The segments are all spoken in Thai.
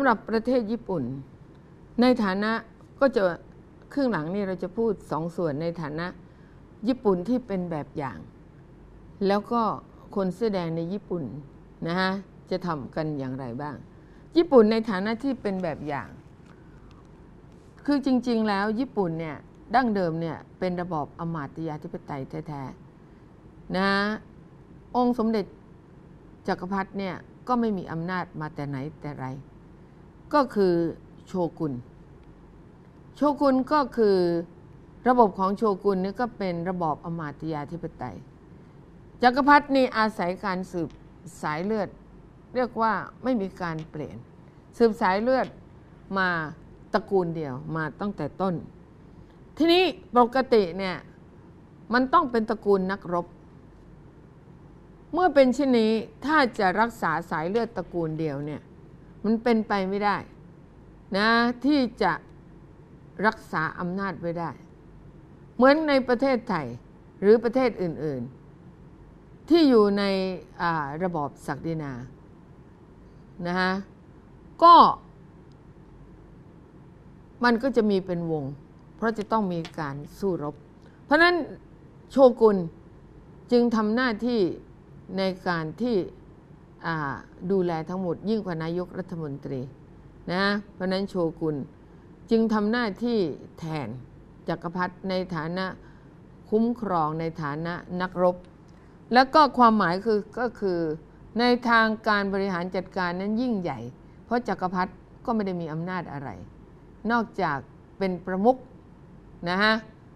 สำหรับประเทศญี่ปุ่น ในฐานะก็จะครึ่งหลังนี่เราจะพูดสองส่วนในฐานะ ญี่ปุ่นที่เป็นแบบอย่าง แล้วก็คนเสื้อแดงในญี่ปุ่นนะฮะจะทำกันอย่างไรบ้าง ญี่ปุ่นในฐานะที่เป็นแบบอย่าง คือจริง ๆ แล้วญี่ปุ่นเนี่ยดั้งเดิมเนี่ยเป็นระบอบอมาตยาธิปไตยแท้ๆนะองค์สมเด็จจักรพรรดิเนี่ยก็ไม่มีอำนาจมาแต่ไหนแต่ไร ก็คือโชกุน โชกุนก็คือระบบของโชกุนนี่ก็เป็นระบอบอมาตยาธิปไตย จักรพรรดินี่อาศัยการสืบสายเลือด เรียกว่าไม่มีการเปลี่ยน สืบสายเลือดมาตระกูลเดียวมาตั้งแต่ต้น ทีนี้ปกติเนี่ยมันต้องเป็นตระกูลนักรบ เมื่อเป็นเช่นนี้ถ้าจะรักษาสายเลือดตระกูลเดียวเนี่ย มันเป็นไปไม่ได้นะที่จะรักษาอำนาจไว้ได้ เหมือนในประเทศไทยหรือประเทศอื่น ๆ ที่อยู่ในระบอบศักดินานะฮะก็มันก็จะมีเป็นวง เพราะจะต้องมีการสู้รบ เพราะนั้นโชกุนจึงทำหน้าที่ในการที่ ดูแลทั้งหมดยิ่งกว่านายกรัฐมนตรีนะเพราะนั้นโชกุนจึงทำหน้าที่แทนจักรพรรดิในฐานะคุ้มครองในฐานะนักรบ แล้วก็ความหมายคือก็คือในทางการบริหารจัดการนั้นยิ่งใหญ่ เพราะจักรพรรดิก็ไม่ได้มีอำนาจอะไร นอกจากเป็นประมุขนะฮะ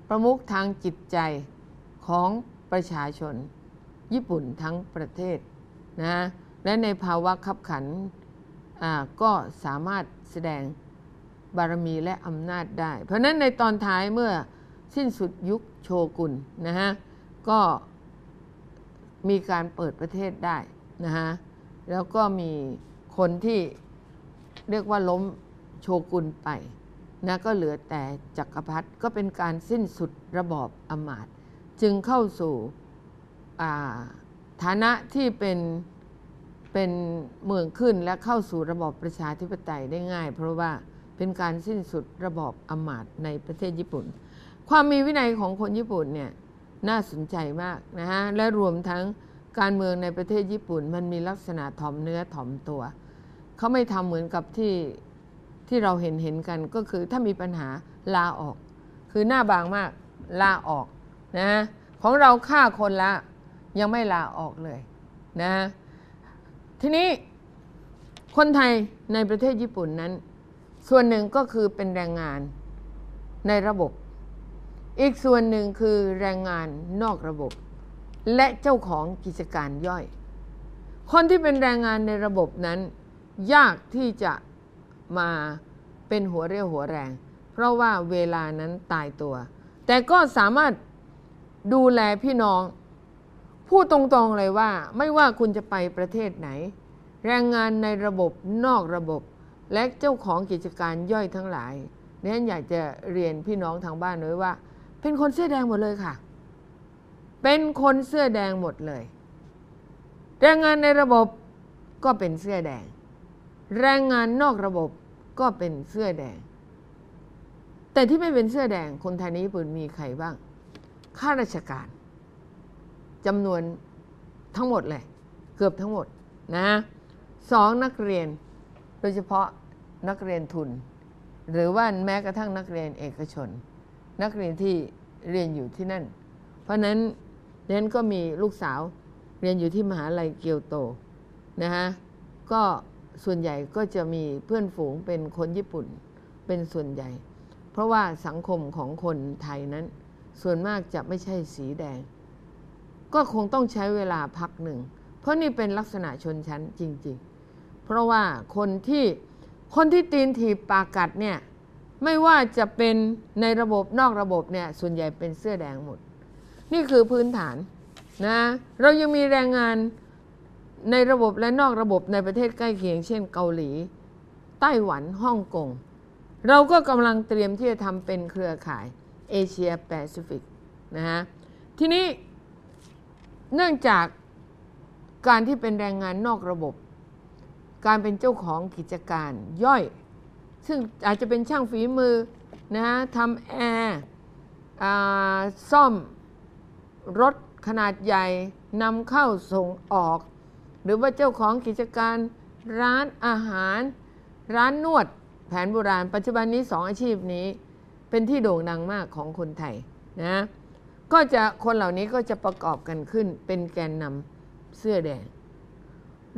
ประมุขทางจิตใจของประชาชน ญี่ปุ่นทั้งประเทศนะ และในภาวะขับขันก็สามารถแสดงบารมีและอำนาจได้ เพราะนั้นในตอนท้ายเมื่อสิ้นสุดยุคโชกุนนะฮะก็มีการเปิดประเทศได้นะฮะแล้วก็มีคนที่เรียกว่าล้มโชกุนไปนะก็เหลือแต่จักรพรรดิก็เป็นการสิ้นสุดระบอบอมาตย์จึงเข้าสู่ฐานะที่เป็น เป็นเมืองขึ้นและเข้าสู่ระบอบประชาธิปไตยได้ง่าย เพราะว่าเป็นการสิ้นสุดระบอบอมาตย์ในประเทศญี่ปุ่น ความมีวินัยของคนญี่ปุ่นเนี่ยน่าสนใจมากนะฮะและรวมทั้งการเมืองในประเทศญี่ปุ่น มันมีลักษณะถ่อมเนื้อถ่อมตัวเขาไม่ทำเหมือนกับที่ที่เราเห็นเห็นกันก็คือถ้ามีปัญหาลาออก คือหน้าบางมากลาออกนะของเราฆ่าคนละยังไม่ลาออกเลยนะ ทีนี้คนไทยในประเทศญี่ปุ่นนั้น ส่วนหนึ่งก็คือเป็นแรงงานในระบบ อีกส่วนหนึ่งคือแรงงานนอกระบบ และเจ้าของกิจการย่อย คนที่เป็นแรงงานในระบบนั้น ยากที่จะมาเป็นหัวเรี่ยวหัวแรง เพราะว่าเวลานั้นตายตัว แต่ก็สามารถดูแลพี่น้อง พูดตรงๆเลยว่าไม่ว่าคุณจะไปประเทศไหน แรงงานในระบบนอกระบบ และเจ้าของกิจการย่อยทั้งหลายนี่นอยากจะเรียนพี่น้องทางบ้านเลยว่า เป็นคนเสื้อแดงหมดเลยค่ะ เป็นคนเสื้อแดงหมดเลย แรงงานในระบบก็เป็นเสื้อแดง แรงงานนอกระบบก็เป็นเสื้อแดง แต่ที่ไม่เป็นเสื้อแดงคนไทยในญี่ปุ่นมีใครบ้างข้าราชการ จำนวนทั้งหมดเลย เกือบทั้งหมดนะสองนักเรียนโดยเฉพาะนักเรียนทุน หรือว่าแม้กระทั่งนักเรียนเอกชน นักเรียนที่เรียนอยู่ที่นั่น เพราะนั้นเน้นก็มีลูกสาวเรียนอยู่ที่มหาลัยเกียวโตนะฮะก็ส่วนใหญ่ก็จะมีเพื่อนฝูงเป็นคนญี่ปุ่นเป็นส่วนใหญ่ เพราะว่าสังคมของคนไทยนั้น ส่วนมากจะไม่ใช่สีแดง ก็คงต้องใช้เวลาพักหนึ่ง เพราะนี่เป็นลักษณะชนชั้นจริง ๆ เพราะว่าคนที่คนที่ตีนถีบปากัดเนี่ยไม่ว่าจะเป็นในระบบนอกระบบเนี่ยส่วนใหญ่เป็นเสื้อแดงหมด นี่คือพื้นฐานนะเรายังมีแรงงานในระบบและนอกระบบในประเทศใกล้เคียง เช่นเกาหลี ไต้หวันฮ่องกง เราก็กำลังเตรียมที่จะทำเป็นเครือข่ายเอเชียแปซิฟิกนะฮะทีนี้ เนื่องจากการที่เป็นแรงงานนอกระบบ การเป็นเจ้าของกิจการย่อย ซึ่งอาจจะเป็นช่างฝีมือนะทำแอร์ซ่อมรถขนาดใหญ่นำเข้าส่งออก หรือว่าเจ้าของกิจการร้านอาหาร ร้านนวดแผนโบราณ ปัจจุบันนี้สองอาชีพนี้ เป็นที่โด่งดังมากของคนไทยนะ ก็จะคนเหล่านี้ก็จะประกอบกันขึ้นเป็นแกนนำเสื้อแดง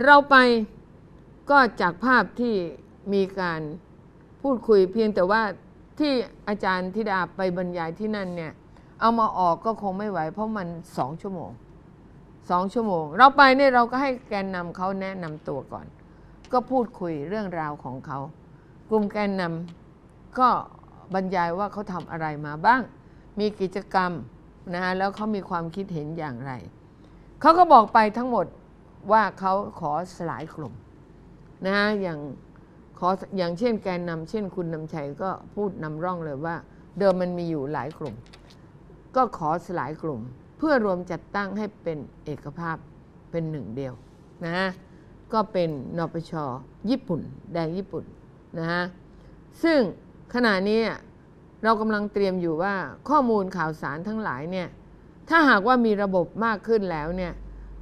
เราไปก็จากภาพที่มีการพูดคุยเพียงแต่ว่าที่อาจารย์ธิดาไปบรรยายที่นั่นเนี่ย เอามาออกก็คงไม่ไหว เพราะมันสองชั่วโมงสองชั่วโมง เราไปเนี่ยเราก็ให้แกนนำเขาแนะนำตัวก่อน ก็พูดคุยเรื่องราวของเขา กลุ่มแกนนำก็บรรยายว่าเขาทำอะไรมาบ้าง มีกิจกรรม นะฮะแล้วเขามีความคิดเห็นอย่างไร เขาก็บอกไปทั้งหมดว่าเขาขอสลายกลุ่มนะฮะอย่างขออย่างเช่นแกนนำเช่นคุณนำชัยก็พูดนำร่องเลยว่า เดิมมันมีอยู่หลายกลุ่ม ก็ขอสลายกลุ่ม เพื่อรวมจัดตั้งให้เป็นเอกภาพเป็นหนึ่งเดียวนะฮะก็เป็นนปช ญี่ปุ่น แดงญี่ปุ่นนะฮะซึ่งขณะนี้ เรากำลังเตรียมอยู่ว่าข้อมูลข่าวสารทั้งหลายเนี่ยถ้าหากว่ามีระบบมากขึ้นแล้วเนี่ย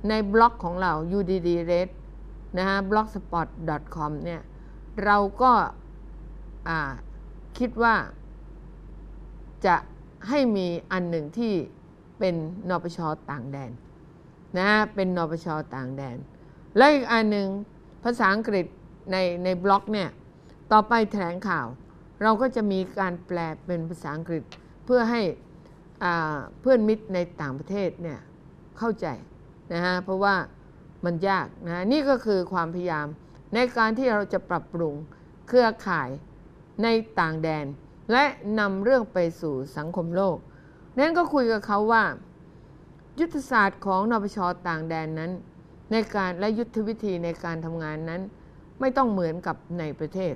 ในบล็อกของเรา udd red นะฮะ blogspot.com เนี่ยเราก็คิดว่าจะให้มีอันหนึ่งที่เป็นนปชต่างแดนนะฮะเป็นนปชต่างแดน และอีกอันหนึ่งภาษาอังกฤษในในบล็อกเนี่ยต่อไปแถลงข่าว เราก็จะมีการแปลเป็นภาษาอังกฤษ เพื่อให้เพื่อนมิตรในต่างประเทศเนี่ยเข้าใจนะฮะเพราะว่ามันยากนะนี่ก็คือความพยายามในการที่เราจะปรับปรุงเครือข่ายในต่างแดน และนำเรื่องไปสู่สังคมโลก นั้นก็คุยกับเขาว่า ยุทธศาสตร์ของนปชต่างแดนนั้น ในการและยุทธวิธีในการทำงานนั้น ไม่ต้องเหมือนกับในประเทศ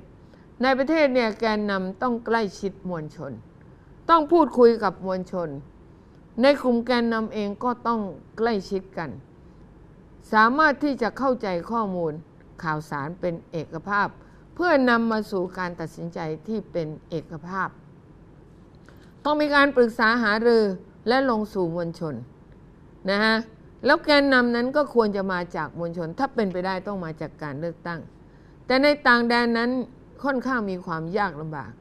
ในประเทศเนี่ยแกนนำต้องใกล้ชิดมวลชน ต้องพูดคุยกับมวลชน ในกลุ่มแกนนำเองก็ต้องใกล้ชิดกัน สามารถที่จะเข้าใจข้อมูลข่าวสารเป็นเอกภาพ เพื่อนำมาสู่การตัดสินใจที่เป็นเอกภาพ ต้องมีการปรึกษาหารือและลงสู่มวลชนนะฮะแล้วแกนนำนั้นก็ควรจะมาจากมวลชน ถ้าเป็นไปได้ต้องมาจากการเลือกตั้ง แต่ในต่างแดนนั้น ค่อนข้างมีความยากลำบาก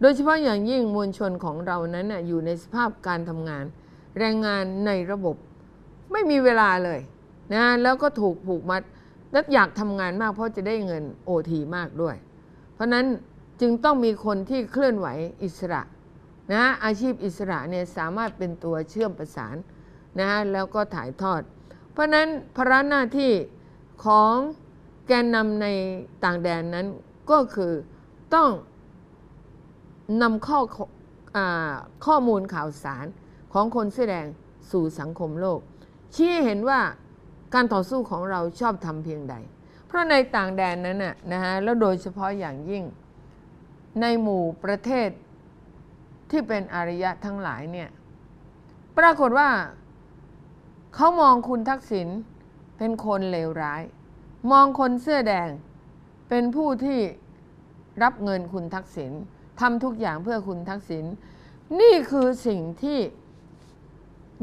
โดยเฉพาะอย่างยิ่งมวลชนของเรานั้นอยู่ในสภาพการทำงาน แรงงานในระบบไม่มีเวลาเลยนะแล้วก็ถูกผูกมัดและอยากทำงานมากเพราะจะได้เงินโอทีมากด้วย เพราะนั้นจึงต้องมีคนที่เคลื่อนไหวอิสระนะอาชีพอิสระเนี่ยสามารถเป็นตัวเชื่อมประสานนะฮะแล้วก็ถ่ายทอด เพราะนั้นภาระหน้าที่ของแกนนำในต่างแดนนั้น ก็คือต้องนำข้ออข้อมูลข่าวสารของคนเสื้อแดงสู่สังคมโลก ชี้เห็นว่าการต่อสู้ของเราชอบทำเพียงใด เพราะในต่างแดนนั้นน่ะนะฮะแล้วโดยเฉพาะอย่างยิ่งในหมู่ประเทศที่เป็นอารยะทั้งหลายเนี่ยปรากฏว่าเขามองคุณทักษิณเป็นคนเลวร้าย มองคนเสื้อแดง เป็นผู้ที่รับเงินคุณทักษิณทำทุกอย่างเพื่อคุณทักษิณนี่คือสิ่งที่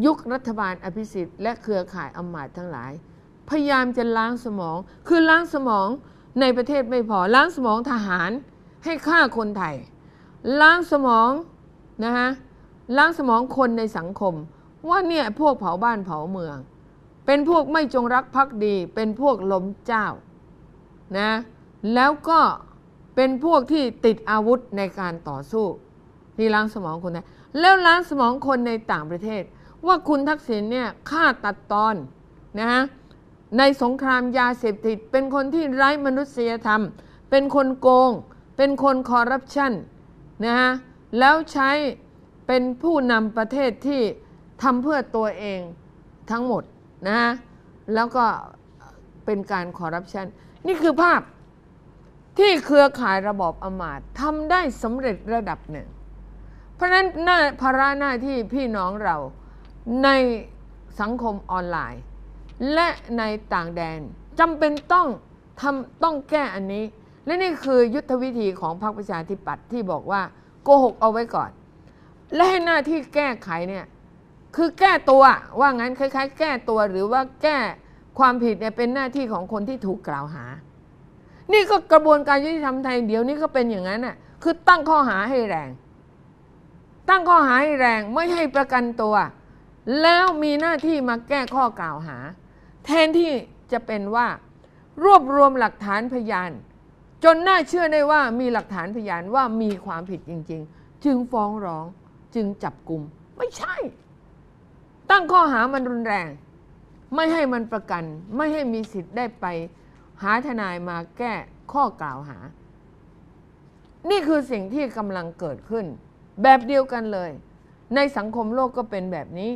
ยุครัฐบาลอภิสิทธิ์และเครือข่ายอำมาตย์ทั้งหลาย พยายามจะล้างสมอง คือล้างสมองในประเทศไม่พอ ล้างสมองทหารให้ฆ่าคนไทย ล้างสมองนะฮะล้างสมองคนในสังคม ว่าเนี่ยพวกเผาบ้านเผาเมือง เป็นพวกไม่จงรักภักดี เป็นพวกล้มเจ้านะ แล้วก็เป็นพวกที่ติดอาวุธในการต่อสู้ที่ล้างสมองคนไทยแล้วล้างสมองคนในต่างประเทศ ว่าคุณทักษิณเนี่ยฆ่าตัดตอนนะฮะในสงครามยาเสพติด เป็นคนที่ไร้มนุษยธรรม เป็นคนโกง เป็นคนคอร์รัปชันนะฮะแล้วใช้เป็นผู้นำประเทศที่ทำเพื่อตัวเองทั้งหมดนะฮะแล้วก็เป็นการคอร์รัปชันนี่คือภาพ ที่เครือข่ายระบอบอมาตทำได้สำเร็จระดับหนึ่ง เพราะนั้นหน้าภาระหน้าที่พี่น้องเราในสังคมออนไลน์ และในต่างแดนจำเป็นต้องทำต้องแก้อันนี้ และนี่คือยุทธวิธีของพรรคประชาธิปัตย์ที่บอกว่าโกหกเอาไว้ก่อน และให้หน้าที่แก้ไขเนี่ยคือแก้ตัวว่างั้นคล้ายๆ แก้ตัวหรือว่าแก้ความผิดเนี่ยเป็นหน้าที่ของคนที่ถูกกล่าวหา นี่ก็กระบวนการยุติธรรมไทยเดี๋ยวนี้ก็เป็นอย่างนั้นน่ะคือตั้งข้อหาให้แรง ตั้งข้อหาให้แรงไม่ให้ประกันตัว แล้วมีหน้าที่มาแก้ข้อกล่าวหา แทนที่จะเป็นว่า รวบรวมหลักฐานพยาน จนน่าเชื่อได้ว่ามีหลักฐานพยานว่ามีความผิดจริง ๆ จึงฟ้องร้องจึงจับกลุ่มไม่ใช่ ตั้งข้อหามันรุนแรง ไม่ให้มันประกัน ไม่ให้มีสิทธิ์ได้ไป หาทนายมาแก้ข้อกล่าวหา นี่คือสิ่งที่กำลังเกิดขึ้น แบบเดียวกันเลย ในสังคมโลกก็เป็นแบบนี้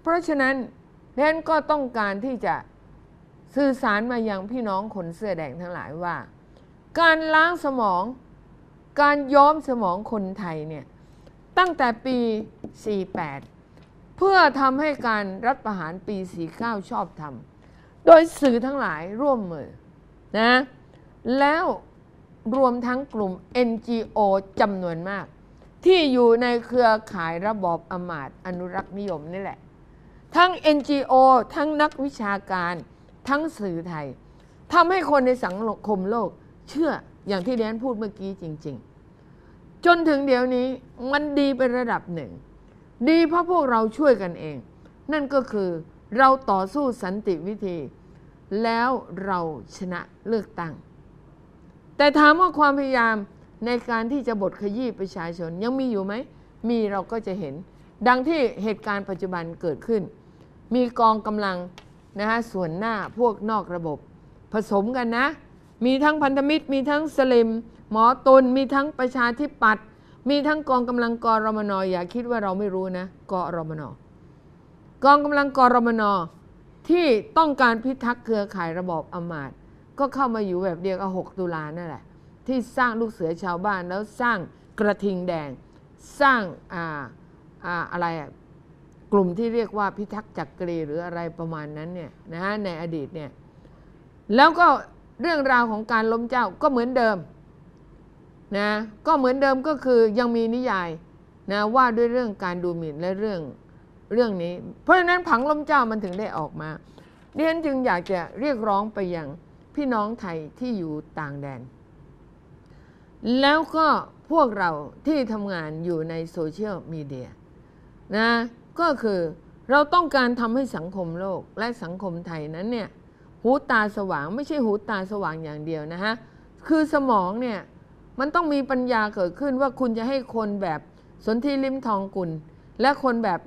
เพราะฉะนั้นแทนก็ต้องการที่จะสื่อสารมายังพี่น้องคนเสื้อแดงทั้งหลายว่า การล้างสมอง การย้อมสมองคนไทยเนี่ยตั้งแต่ปี 48 เพื่อทำให้การรัฐประหารปี 49 ชอบทำโดยสื่อทั้งหลายร่วมมือ นะแล้วรวมทั้งกลุ่ม NGO จำนวนมาก ที่อยู่ในเครือข่ายระบอบอมาตอนุรักษ์นิยมนี่แหละ ทั้ง NGO ทั้งนักวิชาการ ทั้งสื่อไทยทำให้คนในสังคมโลก เชื่ออย่างที่แดนพูดเมื่อกี้จริง ๆ จนถึงเดี๋ยวนี้มันดีเป็นระดับหนึ่ง ดีเพราะพวกเราช่วยกันเอง นั่นก็คือเราต่อสู้สันติวิธี แล้วเราชนะเลือกตั้ง แต่ถามว่าความพยายามในการที่จะบทขยี้ประชาชนยังมีอยู่ไหม มีเราก็จะเห็น ดังที่เหตุการณ์ปัจจุบันเกิดขึ้น มีกองกำลังนะฮะส่วนหน้าพวกนอกระบบ ผสมกันนะ มีทั้งพันธมิตร มีทั้งสลิม หมอตุลมีทั้งประชาธิปัตย์มีทั้งกองกำลังกรมนออย่าคิดว่าเราไม่รู้นะกรมนอกองกำลังกรมนอ ที่ต้องการพิทักษ์เครือข่ายระบอบอำมาตย์ก็เข้ามาอยู่แบบเดียวกับ 6 ตุลานั่นแหละ ที่สร้างลูกเสือชาวบ้านแล้วสร้างกระทิงแดง สร้างอ่าอ่าอะไรกลุ่มที่เรียกว่าพิทักษ์จักรีหรืออะไรประมาณนั้นเนี่ยนะฮะในอดีตเนี่ยแล้วก็เรื่องราวของการล้มเจ้าก็เหมือนเดิมนะก็เหมือนเดิมก็คือยังมีนิยายนะว่าด้วยเรื่องการดูหมิ่นและเรื่อง เรื่องนี้ เพราะฉะนั้นผังล้มเจ้ามันถึงได้ออกมาดิฉันจึงอยากจะเรียกร้องไปยังพี่น้องไทยที่อยู่ต่างแดน แล้วก็พวกเราที่ทำงานอยู่ในโซเชียลมีเดียนะก็คือเราต้องการทำให้สังคมโลกและสังคมไทยนั้นเนี่ยหูตาสว่างไม่ใช่หูตาสว่างอย่างเดียวนะฮะ คือสมองเนี่ยมันต้องมีปัญญาเกิดขึ้นว่าคุณจะให้คนแบบสนธิลิมทองกุล และคนแบบ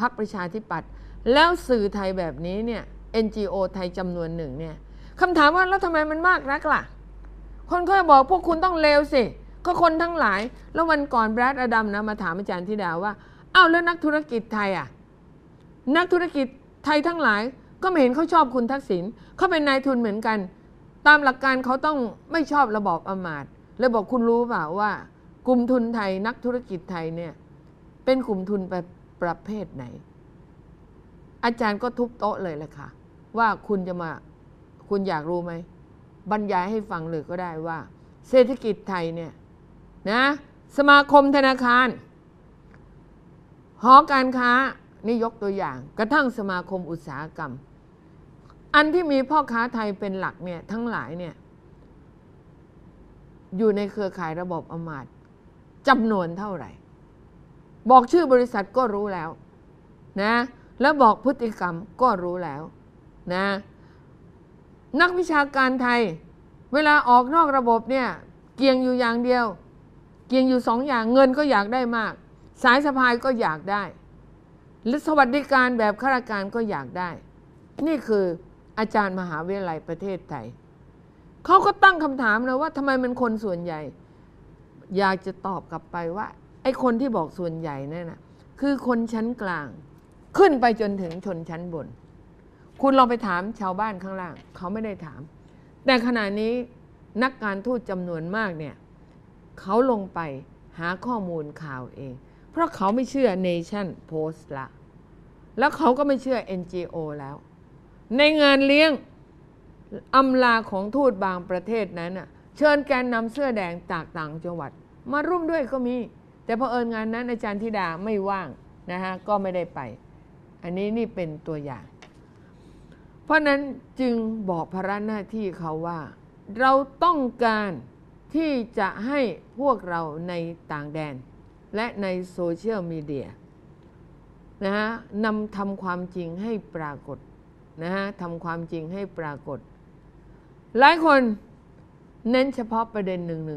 พรรคประชาธิปัตย์แล้วสื่อไทยแบบนี้เนี่ย NGO ไทยจำนวนหนึ่งเนี่ยคำถามว่าแล้วทำไมมันมากนักล่ะ คนเขาบอกพวกคุณต้องเลวสิ ก็คนทั้งหลาย แล้ววันก่อนแบรดอดัมนะมาถามอาจารย์ธิดาว่าอ้าวแล้วนักธุรกิจไทยอะ นักธุรกิจไทยทั้งหลาย ก็ไม่เห็นเขาชอบคุณทักษิณเขาเป็นนายทุนเหมือนกัน ตามหลักการเขาต้องไม่ชอบระบอบอมาตย์เลยบอกคุณรู้เปล่าว่า กลุ่มทุนไทยนักธุรกิจไทยเนี่ย เป็นกลุ่มทุนประประเภทไหน อาจารย์ก็ทุบโต๊ะเลยแหละค่ะ ว่าคุณจะมาคุณอยากรู้ไหม บรรยายให้ฟังเลยก็ได้ว่า เศรษฐกิจไทยเนี่ยนะสมาคมธนาคารหอการค้านี่ยกตัวอย่าง กระทั่งสมาคมอุตสาหกรรม อันที่มีพ่อค้าไทยเป็นหลักเนี่ยทั้งหลายเนี่ยอยู่ในเครือข่ายระบบอมาตจำนวนเท่าไหร่ บอกชื่อบริษัทก็รู้แล้วนะแล้วบอกพฤติกรรมก็รู้แล้วนะนักวิชาการไทย เวลาออกนอกระบบเนี่ยเกียงอยู่อย่างเดียว เกียงอยู่สองอย่างเงินก็อยากได้มาก สายสะพายก็อยากได้หรือสวัสดิการแบบข้าราชการก็อยากได้ นี่คืออาจารย์มหาวิทยาลัยประเทศไทยเขาก็ตั้งคำถามนะว่าทำไมมันคนส่วนใหญ่ อยากจะตอบกลับไปว่า อ้คนที่บอกส่วนใหญ่นั่นนะคือคนชั้นกลาง ขึ้นไปจนถึงชนชั้นบน คุณลองไปถามชาวบ้านข้างล่าง เขาไม่ได้ถาม แต่ขณะนี้นักการทูตจำนวนมากเนี่ยเขาลงไปหาข้อมูลข่าวเอง เพราะเขาไม่เชื่อ Nation Post ละ แล้วเขาก็ไม่เชื่อ NGO แล้ว ในงานเลี้ยงอำลาของทูตบางประเทศนั้นเชิญแกนนำเสื้อแดงจากต่างจังหวัด มาร่วมด้วยก็มี แต่พอเอิญงานนั้นอาจารย์ธิดาไม่ว่างนะฮะก็ไม่ได้ไป อันนี้นี่เป็นตัวอย่าง เพราะนั้นจึงบอกภาระหน้าที่เขาว่า เราต้องการที่จะให้พวกเราในต่างแดน และในโซเชียลมีเดียนะฮะนำทำความจริงให้ปรากฏนะฮะทำความจริงให้ปรากฏ หลายคนเน้นเฉพาะประเด็น1นึ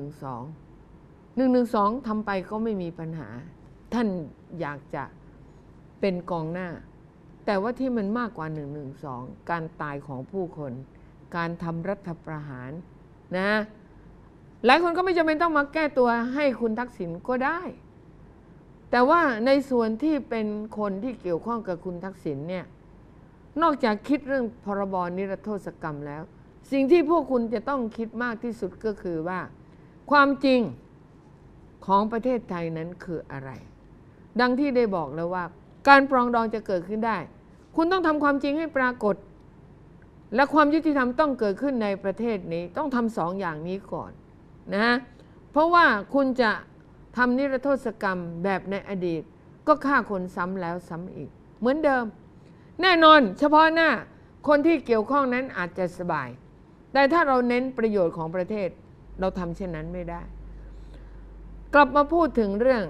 1 1 2 1 1 2ทำไปก็ไม่มีปัญหา ท่านอยากจะเป็นกองหน้า แต่ว่าที่มันมากกว่า1 1 2การตายของผู้คน การทำรัฐประหารนะหลายคนก็ไม่จำเป็นต้องมาแก้ตัวให้คุณทักษิณก็ได้ แต่ว่าในส่วนที่เป็นคนที่เกี่ยวข้องกับคุณทักษิณเนี่ยนอกจากคิดเรื่องพรบนิรโทษกรรมแล้ว สิ่งที่พวกคุณจะต้องคิดมากที่สุดก็คือว่า ความจริง ของประเทศไทยนั้นคืออะไร ดังที่ได้บอกแล้วว่า การปรองดองจะเกิดขึ้นได้ คุณต้องทำความจริงให้ปรากฏ และความยุติธรรมต้องเกิดขึ้นในประเทศนี้ต้องทำสองอย่างนี้ก่อนนะเพราะว่าคุณจะทำนิรโทษกรรมแบบในอดีต ก็ฆ่าคนซ้ำแล้วซ้ำอีก เหมือนเดิม แน่นอน เฉพาะหน้าคนที่เกี่ยวข้องนั้นอาจจะสบาย แต่ถ้าเราเน้นประโยชน์ของประเทศ เราทำเช่นนั้นไม่ได้ กลับมาพูดถึงเรื่อง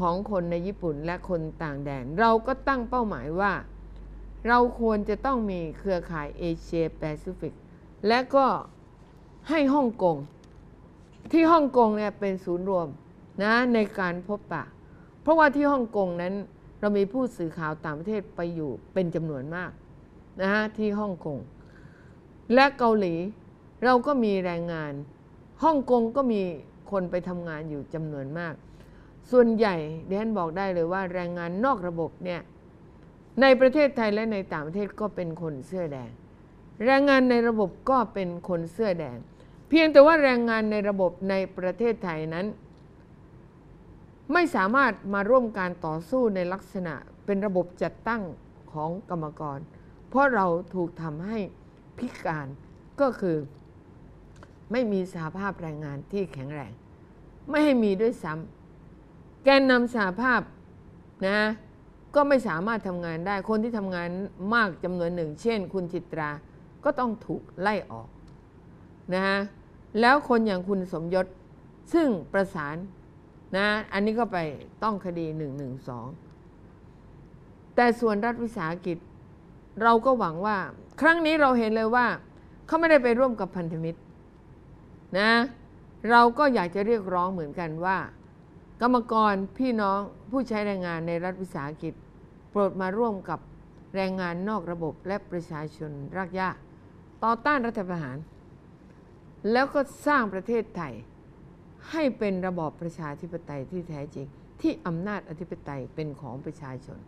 ของคนในญี่ปุ่นและคนต่างแดน เราก็ตั้งเป้าหมายว่า เราควรจะต้องมีเครือข่ายเอเชียแปซิฟิกและก็ให้ฮ่องกงที่ฮ่องกงเนี่ยเป็นศูนย์รวมนะในการพบปะ เพราะว่าที่ฮ่องกงนั้น เรามีผู้สื่อข่าวต่างประเทศไปอยู่เป็นจำนวนมากนะฮะที่ฮ่องกงและเกาหลี เราก็มีแรงงานฮ่องกงก็มี คนไปทำงานอยู่จำนวนมาก ส่วนใหญ่เดนบอกได้เลยว่าแรงงานนอกระบบเนี่ยในประเทศไทยและในต่างประเทศก็เป็นคนเสื้อแดง แรงงานในระบบก็เป็นคนเสื้อแดง เพียงแต่ว่าแรงงานในระบบในประเทศไทยนั้น ไม่สามารถมาร่วมการต่อสู้ในลักษณะเป็นระบบจัดตั้งของกรรมกร เพราะเราถูกทำให้พิการก็คือ ไม่มีสาภาพแรงงานที่แข็งแรง ไม่ให้มีด้วยซ้ำแกนนำสาภาพนะก็ไม่สามารถทำงานได้ คนที่ทำงานมากจำนวนหนึ่ง เช่น คุณจิตราก็ต้องถูกไล่ออกนะฮะแล้วคนอย่างคุณสมยศซึ่งประสานนะอันนี้ก็ไปต้องคดี 112 แต่ส่วนรัฐวิสาหกิจ เราก็หวังว่า ครั้งนี้เราเห็นเลยว่า เขาไม่ได้ไปร่วมกับพันธมิตร นะเราก็อยากจะเรียกร้องเหมือนกันว่า กรรมกรพี่น้องผู้ใช้แรงงานในรัฐวิสาหกิจ โปรดมาร่วมกับแรงงานนอกระบบและประชาชนรากหญ้าต่อต้านรัฐประหาร แล้วก็สร้างประเทศไทย ให้เป็นระบอบประชาธิปไตยที่แท้จริง ที่อำนาจอธิปไตยเป็นของประชาชน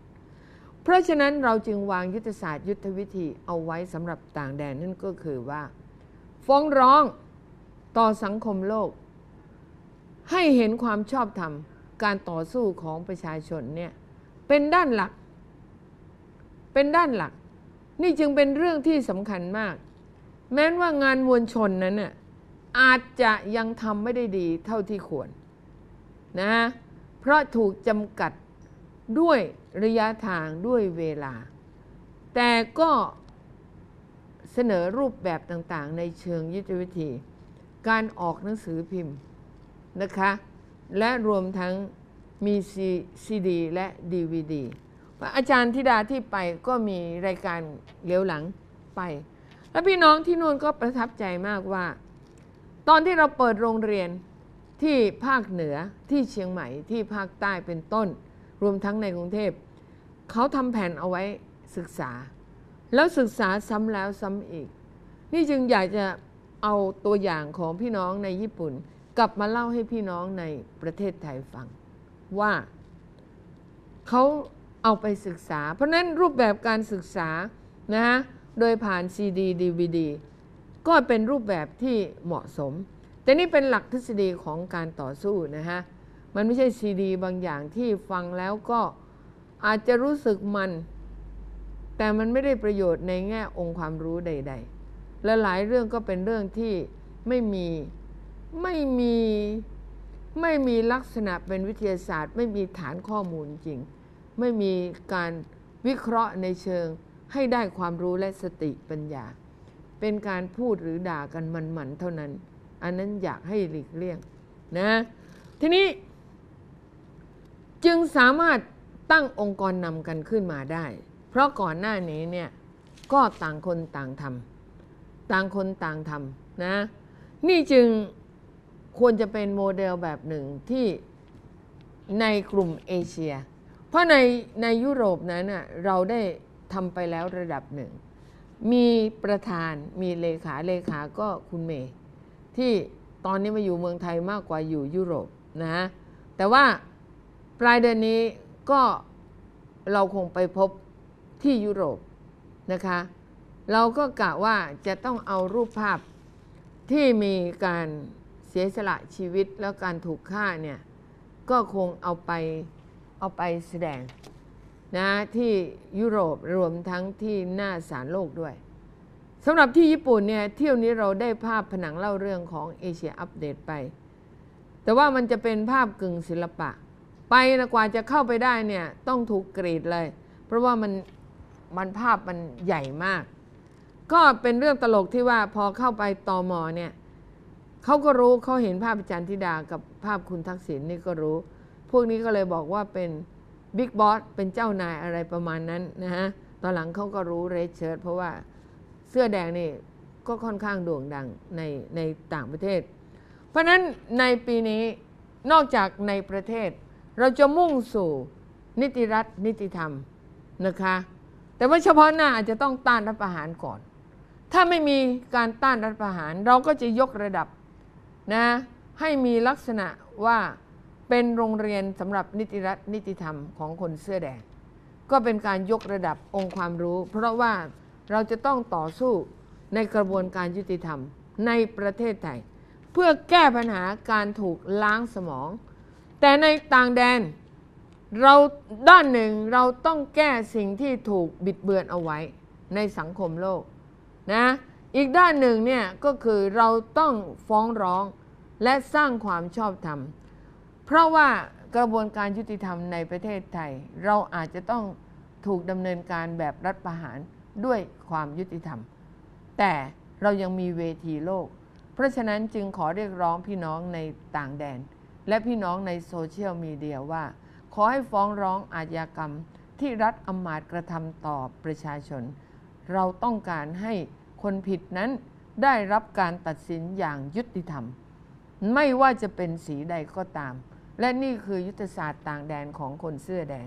เพราะฉะนั้นเราจึงวางยุทธศาสตร์ยุทธวิธีเอาไว้สำหรับต่างแดนนั่นก็คือว่า ฟ้องร้อง ต่อสังคมโลก ให้เห็นความชอบธรรม การต่อสู้ของประชาชนเนี่ยเป็นด้านหลัก เป็นด้านหลัก นี่จึงเป็นเรื่องที่สำคัญมาก แม้ว่างานมวลชนนั้นน่ยอาจจะยังทำไม่ได้ดีเท่าที่ควรนะเพราะถูกจำกัดด้วยระยะทางด้วยเวลา แต่ก็เสนอรูปแบบต่างๆ ในเชิงยุทธวิธี การออกหนังสือพิมพ์นะคะ และรวมทั้งมีซีดีและดีวดีอาจารย์ธิดาที่ไปก็มีรายการเลี้ยวหลังไป แล้วพี่น้องที่นู่นก็ประทับใจมากว่า ตอนที่เราเปิดโรงเรียนที่ภาคเหนือที่เชียงใหม่ที่ภาคใต้เป็นต้น รวมทั้งในกรุงเทพเขาทำแผนเอาไว้ศึกษา แล้วศึกษาซ้ำแล้วซ้ำอีก นี่จึงอยากจะ เอาตัวอย่างของพี่น้องในญี่ปุ่น กลับมาเล่าให้พี่น้องในประเทศไทยฟัง ว่าเขาเอาไปศึกษา เพราะนั้นรูปแบบการศึกษานะฮะโดยผ่านซีดีดีวีดีก็เป็นรูปแบบที่เหมาะสม แต่นี่เป็นหลักทฤษฎีของการต่อสู้นะฮะ มันไม่ใช่ซีดีบางอย่างที่ฟังแล้วก็อาจจะรู้สึกมัน แต่มันไม่ได้ประโยชน์ในแง่องค์ความรู้ใด ๆ และหลายเรื่องก็เป็นเรื่องที่ไม่มีไม่มีไม่มีลักษณะเป็นวิทยาศาสตร์ ไม่มีฐานข้อมูลจริง ไม่มีการวิเคราะห์ในเชิงให้ได้ความรู้และสติปัญญา เป็นการพูดหรือด่ากันมันๆเท่านั้น อันนั้นอยากให้หลีกเลี่ยงนะ ทีนี้ จึงสามารถตั้งองค์กรนำกันขึ้นมาได้ เพราะก่อนหน้านี้เนี่ยก็ต่างคนต่างทำ ต่างคนต่างทำนะ นี่จึงควรจะเป็นโมเดลแบบหนึ่งที่ในกลุ่มเอเชีย เพราะในในยุโรปนั้นนะเราได้ทำไปแล้วระดับหนึ่ง มีประธานมีเลขาเลขาก็คุณเมย์ที่ตอนนี้มาอยู่เมืองไทยมากกว่าอยู่ยุโรปนะแต่ว่าปลายเดือนนี้ก็เราคงไปพบที่ยุโรปนะคะ เราก็กะว่าจะต้องเอารูปภาพที่มีการเสียสละชีวิตแล้วการถูกฆ่าเนี่ย ก็คงเอาไปเอาไปแสดงนะที่ยุโรปรวมทั้งที่หน้าสารโลกด้วยสำหรับที่ญี่ปุ่นเนี่ยเที่ยวนี้เราได้ภาพผนังเล่าเรื่องของเอเชียอัปเดตไป แต่ว่ามันจะเป็นภาพกึ่งศิลปะ ไปนะกว่าจะเข้าไปได้เนี่ยต้องถูกกรีดเลย เพราะว่ามันมันภาพมันใหญ่มาก ก็เป็นเรื่องตลกที่ว่าพอเข้าไปตอมอเนี่ยเขาก็รู้เขาเห็นภาพอาจารย์ธิดากับภาพคุณทักษิณนี่ก็รู้ พวกนี้ก็เลยบอกว่าเป็นบิ๊กบอสเป็นเจ้านายอะไรประมาณนั้นนะฮะตอนหลังเขาก็รู้เรชเชิร์ตเพราะว่าเสื้อแดงนี่ก็ค่อนข้างโด่งดังในในต่างประเทศ เพราะนั้นในปีนี้นอกจากในประเทศ เราจะมุ่งสู่นิติรัฐนิติธรรมนะคะ แต่ว่าเฉพาะหน้าอาจจะต้องต้านรัฐประหารก่อน ถ้าไม่มีการต้านรัฐประหาร เราก็จะยกระดับนะให้มีลักษณะว่าเป็นโรงเรียนสำหรับนิติรัฐนิติธรรมของคนเสื้อแดง ก็เป็นการยกระดับองค์ความรู้ เพราะว่าเราจะต้องต่อสู้ในกระบวนการยุติธรรมในประเทศไทย เพื่อแก้ปัญหาการถูกล้างสมอง แต่ในต่างแดนเราด้านหนึ่งเราต้องแก้สิ่งที่ถูกบิดเบือนเอาไว้ในสังคมโลก นะอีกด้านหนึ่งเนี่ยก็คือเราต้องฟ้องร้องและสร้างความชอบธรรม เพราะว่ากระบวนการยุติธรรมในประเทศไทย เราอาจจะต้องถูกดำเนินการแบบรัฐประหารด้วยความยุติธรรม แต่เรายังมีเวทีโลก เพราะฉะนั้นจึงขอเรียกร้องพี่น้องในต่างแดน และพี่น้องในโซเชียลมีเดียว่า ขอให้ฟ้องร้องอาชญากรรมที่รัฐอำมาตย์กระทำต่อประชาชน เราต้องการให้ คนผิดนั้นได้รับการตัดสินอย่างยุติธรรม ไม่ว่าจะเป็นสีใดก็ตาม และนี่คือยุทธศาสตร์ต่างแดนของคนเสื้อแดง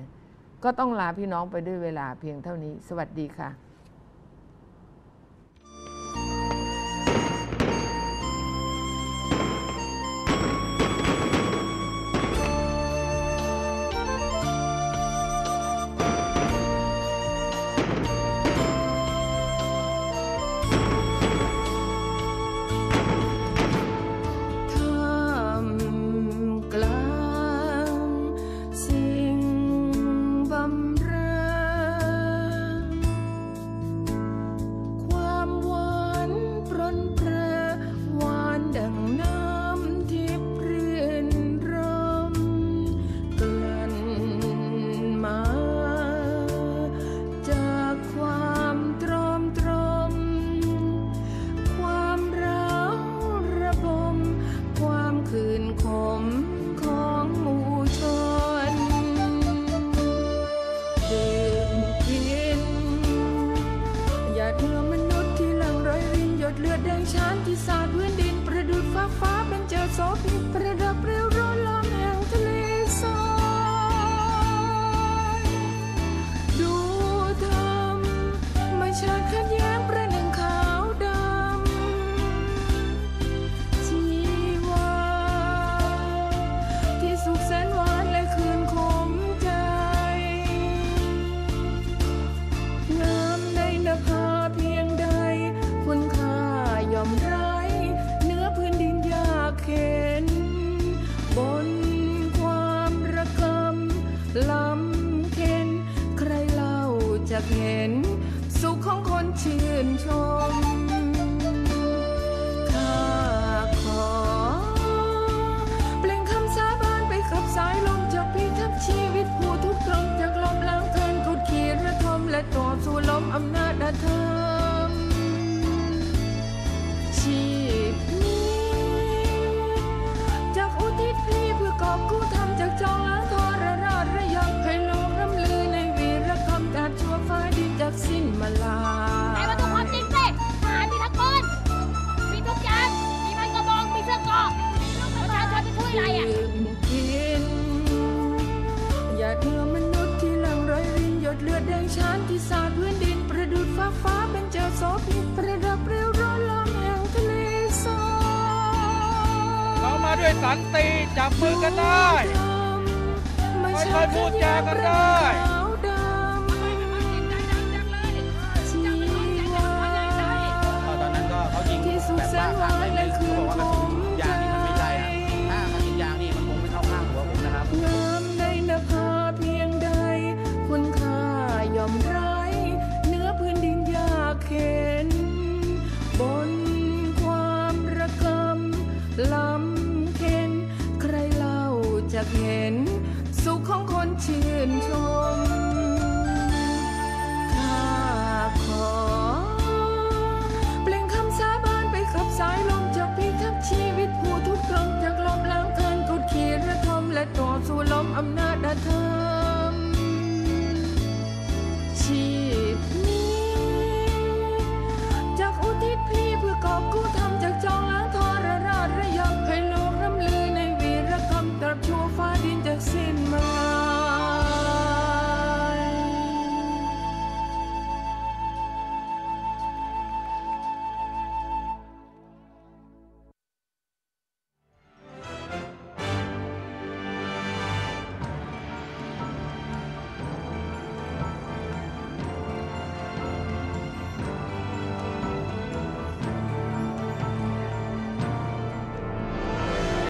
ก็ต้องลาพี่น้องไปด้วยเวลาเพียงเท่านี้ สวัสดีค่ะ สันติจับมือกันได้ ไม่เคยพูดจากันได้ chiến tranh